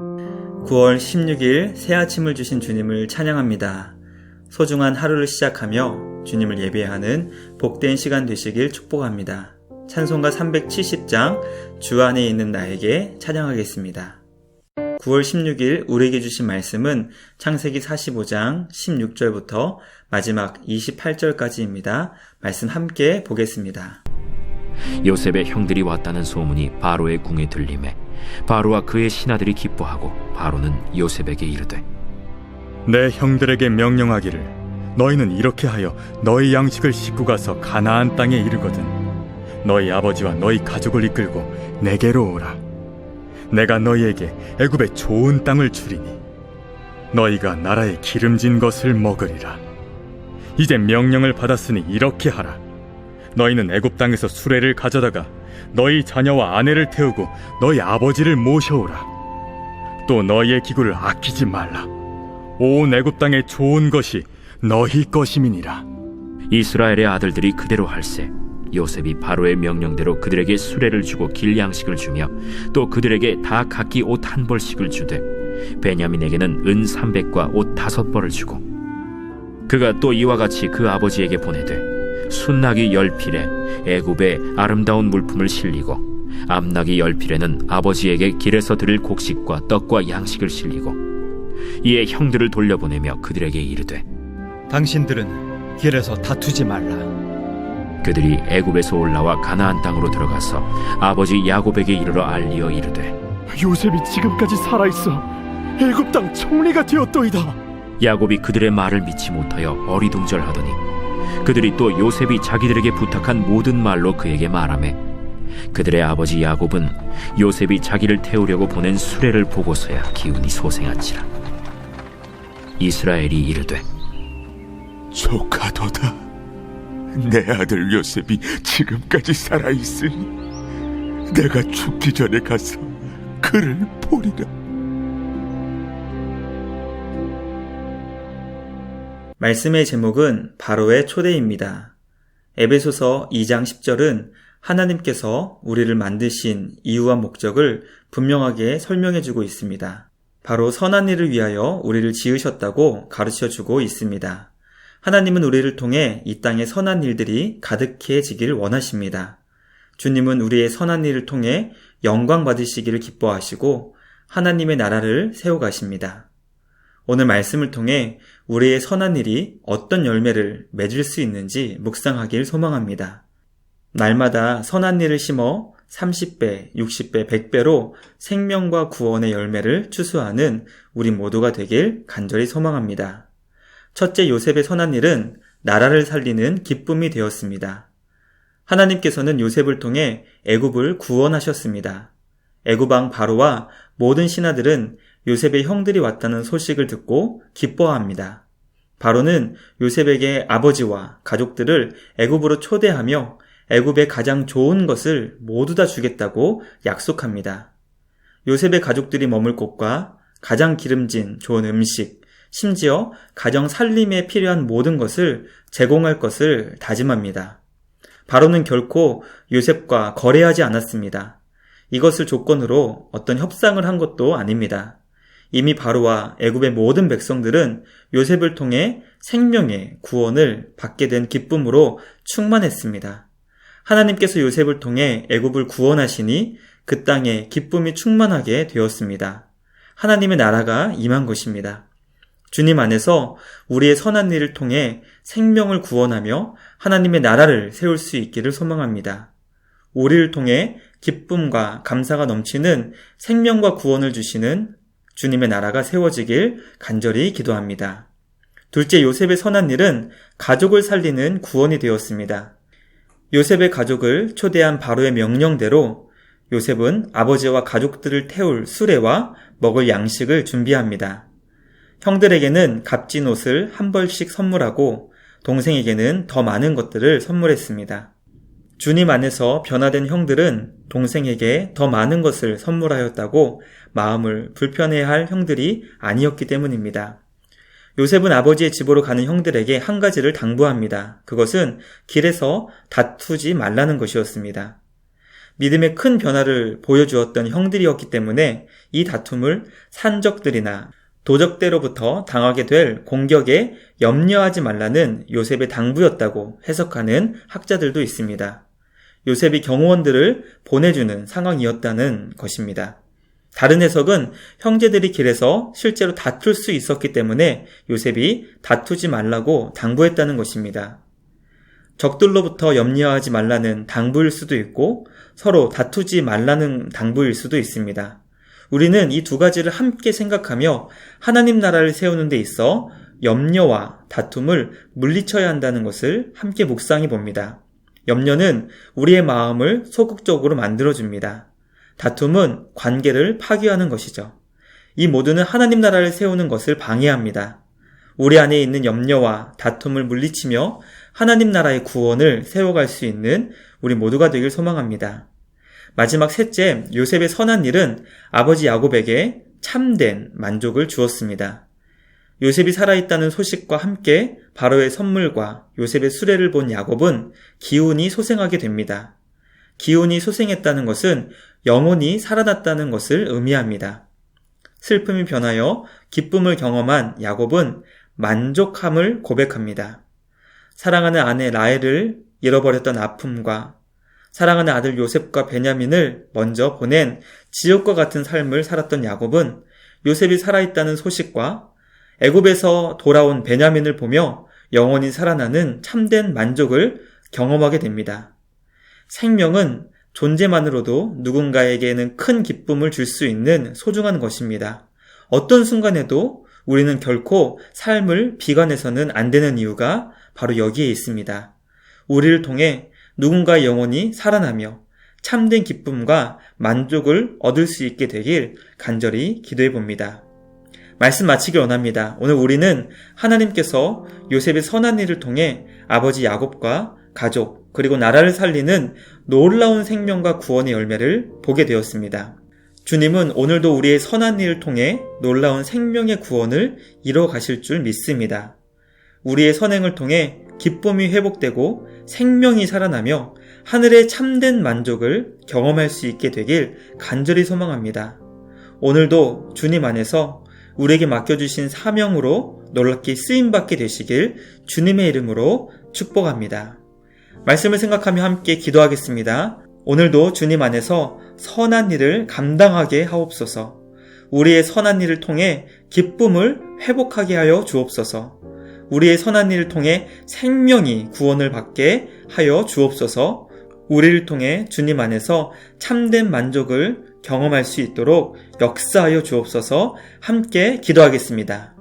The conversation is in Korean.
9월 16일 새 아침을 주신 주님을 찬양합니다. 소중한 하루를 시작하며 주님을 예배하는 복된 시간 되시길 축복합니다. 찬송가 370장 주 안에 있는 나에게 찬양하겠습니다. 9월 16일 우리에게 주신 말씀은 창세기 45장 16절부터 마지막 28절까지입니다. 말씀 함께 보겠습니다. 요셉의 형들이 왔다는 소문이 바로의 궁에 들림에 바로와 그의 신하들이 기뻐하고 바로는 요셉에게 이르되 내 형들에게 명령하기를 너희는 이렇게 하여 너희 양식을 싣고 가서 가나안 땅에 이르거든. 너희 아버지와 너희 가족을 이끌고 내게로 오라. 내가 너희에게 애굽의 좋은 땅을 주리니 너희가 나라의 기름진 것을 먹으리라. 이제 명령을 받았으니 이렇게 하라. 너희는 애굽 땅에서 수레를 가져다가 너희 자녀와 아내를 태우고 너희 아버지를 모셔오라. 또 너희의 기구를 아끼지 말라. 온 애굽 땅의 좋은 것이 너희 것임이니라. 이스라엘의 아들들이 그대로 할세. 요셉이 바로의 명령대로 그들에게 수레를 주고 길 양식을 주며 또 그들에게 다 각기 옷 한 벌씩을 주되 베냐민에게는 은 300과 옷 다섯 벌을 주고 그가 또 이와 같이 그 아버지에게 보내되 순나기 열 필에 애굽의 아름다운 물품을 실리고 암나기 열 필에는 아버지에게 길에서 드릴 곡식과 떡과 양식을 실리고 이에 형들을 돌려보내며 그들에게 이르되 당신들은 길에서 다투지 말라. 그들이 애굽에서 올라와 가나안 땅으로 들어가서 아버지 야곱에게 이르러 알리어 이르되 요셉이 지금까지 살아 있어 애굽 땅 총리가 되었도이다. 야곱이 그들의 말을 믿지 못하여 어리둥절하더니 그들이 또 요셉이 자기들에게 부탁한 모든 말로 그에게 말하매 그들의 아버지 야곱은 요셉이 자기를 태우려고 보낸 수레를 보고서야 기운이 소생한지라 이스라엘이 이르되 조카도다. 내 아들 요셉이 지금까지 살아있으니 내가 죽기 전에 가서 그를 보리라. 말씀의 제목은 바로의 초대입니다. 에베소서 2장 10절은 하나님께서 우리를 만드신 이유와 목적을 분명하게 설명해 주고 있습니다. 바로 선한 일을 위하여 우리를 지으셨다고 가르쳐 주고 있습니다. 하나님은 우리를 통해 이 땅에 선한 일들이 가득해지길 원하십니다. 주님은 우리의 선한 일을 통해 영광 받으시기를 기뻐하시고 하나님의 나라를 세워가십니다. 오늘 말씀을 통해 우리의 선한 일이 어떤 열매를 맺을 수 있는지 묵상하길 소망합니다. 날마다 선한 일을 심어 30배, 60배, 100배로 생명과 구원의 열매를 추수하는 우리 모두가 되길 간절히 소망합니다. 첫째 요셉의 선한 일은 나라를 살리는 기쁨이 되었습니다. 하나님께서는 요셉을 통해 애굽을 구원하셨습니다. 애굽왕 바로와 모든 신하들은 요셉의 형들이 왔다는 소식을 듣고 기뻐합니다. 바로는 요셉에게 아버지와 가족들을 애굽으로 초대하며 애굽의 가장 좋은 것을 모두 다 주겠다고 약속합니다. 요셉의 가족들이 머물 곳과 가장 기름진 좋은 음식, 심지어 가정 살림에 필요한 모든 것을 제공할 것을 다짐합니다. 바로는 결코 요셉과 거래하지 않았습니다. 이것을 조건으로 어떤 협상을 한 것도 아닙니다. 이미 바로와 애굽의 모든 백성들은 요셉을 통해 생명의 구원을 받게 된 기쁨으로 충만했습니다. 하나님께서 요셉을 통해 애굽을 구원하시니 그 땅에 기쁨이 충만하게 되었습니다. 하나님의 나라가 임한 것입니다. 주님 안에서 우리의 선한 일을 통해 생명을 구원하며 하나님의 나라를 세울 수 있기를 소망합니다. 우리를 통해 기쁨과 감사가 넘치는 생명과 구원을 주시는 주님의 나라가 세워지길 간절히 기도합니다. 둘째 요셉의 선한 일은 가족을 살리는 구원이 되었습니다. 요셉의 가족을 초대한 바로의 명령대로 요셉은 아버지와 가족들을 태울 수레와 먹을 양식을 준비합니다. 형들에게는 값진 옷을 한 벌씩 선물하고 동생에게는 더 많은 것들을 선물했습니다. 주님 안에서 변화된 형들은 동생에게 더 많은 것을 선물하였다고 마음을 불편해 할 형들이 아니었기 때문입니다. 요셉은 아버지의 집으로 가는 형들에게 한 가지를 당부합니다. 그것은 길에서 다투지 말라는 것이었습니다. 믿음의 큰 변화를 보여주었던 형들이었기 때문에 이 다툼을 산적들이나 도적대로부터 당하게 될 공격에 염려하지 말라는 요셉의 당부였다고 해석하는 학자들도 있습니다. 요셉이 경호원들을 보내주는 상황이었다는 것입니다. 다른 해석은 형제들이 길에서 실제로 다툴 수 있었기 때문에 요셉이 다투지 말라고 당부했다는 것입니다. 적들로부터 염려하지 말라는 당부일 수도 있고 서로 다투지 말라는 당부일 수도 있습니다. 우리는 이 두 가지를 함께 생각하며 하나님 나라를 세우는 데 있어 염려와 다툼을 물리쳐야 한다는 것을 함께 묵상해 봅니다. 염려는 우리의 마음을 소극적으로 만들어줍니다. 다툼은 관계를 파괴하는 것이죠. 이 모두는 하나님 나라를 세우는 것을 방해합니다. 우리 안에 있는 염려와 다툼을 물리치며 하나님 나라의 구원을 세워갈 수 있는 우리 모두가 되길 소망합니다. 마지막 셋째, 요셉의 선한 일은 아버지 야곱에게 참된 만족을 주었습니다. 요셉이 살아있다는 소식과 함께 바로의 선물과 요셉의 수레를 본 야곱은 기운이 소생하게 됩니다. 기운이 소생했다는 것은 영혼이 살아났다는 것을 의미합니다. 슬픔이 변하여 기쁨을 경험한 야곱은 만족함을 고백합니다. 사랑하는 아내 라헬을 잃어버렸던 아픔과 사랑하는 아들 요셉과 베냐민을 먼저 보낸 지옥과 같은 삶을 살았던 야곱은 요셉이 살아있다는 소식과 애굽에서 돌아온 베냐민을 보며 영원히 살아나는 참된 만족을 경험하게 됩니다. 생명은 존재만으로도 누군가에게는 큰 기쁨을 줄 수 있는 소중한 것입니다. 어떤 순간에도 우리는 결코 삶을 비관해서는 안 되는 이유가 바로 여기에 있습니다. 우리를 통해 누군가의 영혼이 살아나며 참된 기쁨과 만족을 얻을 수 있게 되길 간절히 기도해 봅니다. 말씀 마치길 원합니다. 오늘 우리는 하나님께서 요셉의 선한 일을 통해 아버지 야곱과 가족 그리고 나라를 살리는 놀라운 생명과 구원의 열매를 보게 되었습니다. 주님은 오늘도 우리의 선한 일을 통해 놀라운 생명의 구원을 이뤄 가실 줄 믿습니다. 우리의 선행을 통해 기쁨이 회복되고 생명이 살아나며 하늘의 참된 만족을 경험할 수 있게 되길 간절히 소망합니다. 오늘도 주님 안에서 우리에게 맡겨주신 사명으로 놀랍게 쓰임받게 되시길 주님의 이름으로 축복합니다. 말씀을 생각하며 함께 기도하겠습니다. 오늘도 주님 안에서 선한 일을 감당하게 하옵소서. 우리의 선한 일을 통해 기쁨을 회복하게 하여 주옵소서. 우리의 선한 일을 통해 생명이 구원을 받게 하여 주옵소서. 우리를 통해 주님 안에서 참된 만족을 경험할 수 있도록 역사하여 주옵소서 함께 기도하겠습니다.